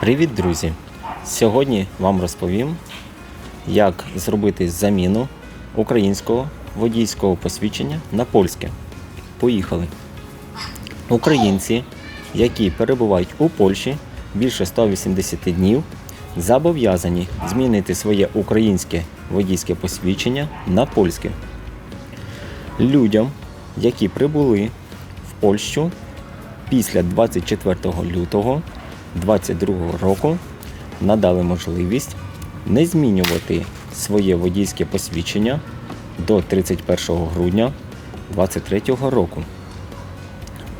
Привіт, друзі! Сьогодні вам розповім, як зробити заміну українського водійського посвідчення на польське. Поїхали. Українці, які перебувають у Польщі більше 180 днів, зобов'язані змінити своє українське водійське посвідчення на польське. Людям, які прибули в Польщу після 24 лютого 2022 року надали можливість не змінювати своє водійське посвідчення до 31 грудня 2023 року.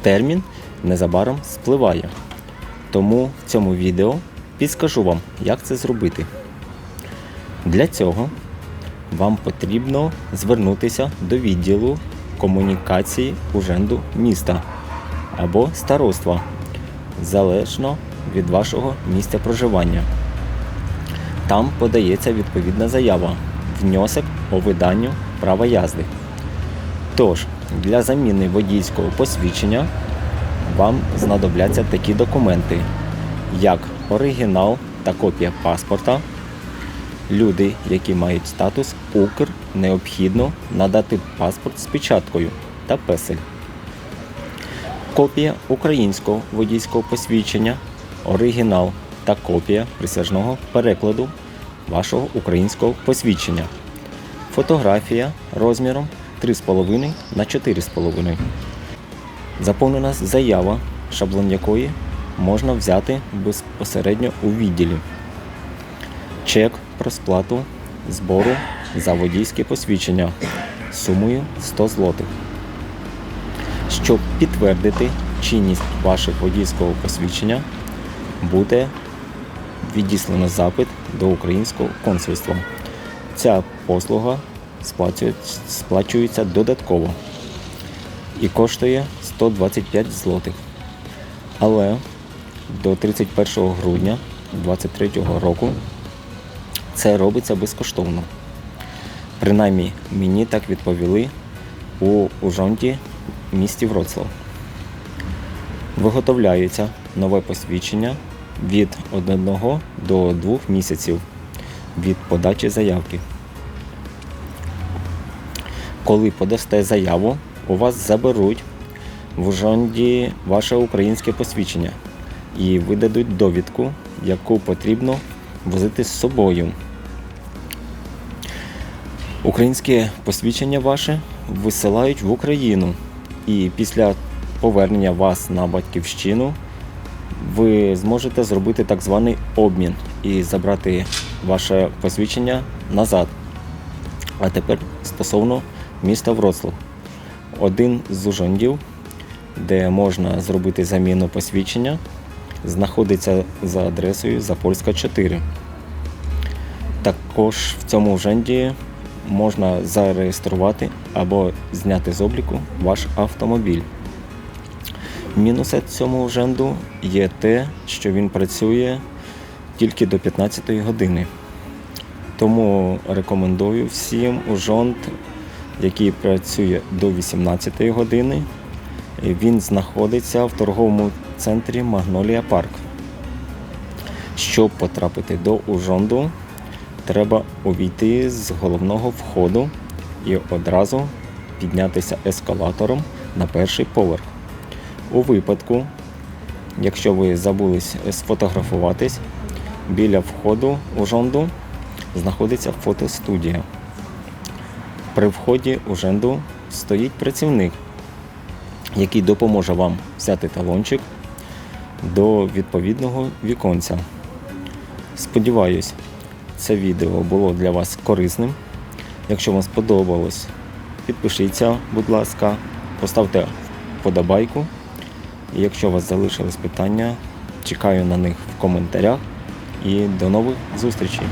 Термін незабаром спливає. Тому в цьому відео підскажу вам, як це зробити. Для цього вам потрібно звернутися до відділу комунікації уженду міста або староства, залежно від вашого місця проживання. Там подається відповідна заява, внесок по виданню права язди. Тож, для заміни водійського посвідчення вам знадобляться такі документи, як оригінал та копія паспорта. Люди, які мають статус Укр, необхідно надати паспорт з печаткою та песель. Копія українського водійського посвідчення, оригінал та копія присяжного перекладу вашого українського посвідчення. Фотографія розміром 3,5 на 4,5. Заповнена заява, шаблон якої можна взяти безпосередньо у відділі. Чек про сплату збору за водійське посвідчення сумою 100 злотих. Щоб підтвердити чинність вашого водійського посвідчення, буде відіслано запит до українського консульства. Ця послуга сплачується, додатково і коштує 125 злотих. Але до 31 грудня 2023 року це робиться безкоштовно. Принаймні мені так відповіли у Ужонті місті Вроцлав. Виготовляється нове посвідчення від 1 до 2 місяців від подачі заявки. Коли подасте заяву, у вас заберуть в Ужонді ваше українське посвідчення і видадуть довідку, яку потрібно возити з собою. Українське посвідчення ваше висилають в Україну. І після повернення вас на батьківщину ви зможете зробити так званий обмін і забрати ваше посвідчення назад. А тепер стосовно міста Вроцлав. Один з ужондів, де можна зробити заміну посвідчення, знаходиться за адресою Запольська 4. Також в цьому уженді можна зареєструвати або зняти з обліку ваш автомобіль. Мінуси цьому уженду є те, що він працює тільки до 15 години. Тому рекомендую всім ужонд, який працює до 18 години. Він знаходиться в торговому центрі Магнолія Парк. Щоб потрапити до Ужонду, треба увійти з головного входу і одразу піднятися ескалатором на перший поверх. У випадку, якщо ви забулись сфотографуватись, біля входу у жонду знаходиться фотостудія. При вході у жонду стоїть працівник, який допоможе вам взяти талончик до відповідного віконця. Сподіваюсь, це відео було для вас корисним. Якщо вам сподобалось, підпишіться, будь ласка, поставте вподобайку. Якщо у вас залишились питання, чекаю на них в коментарях і до нових зустрічей!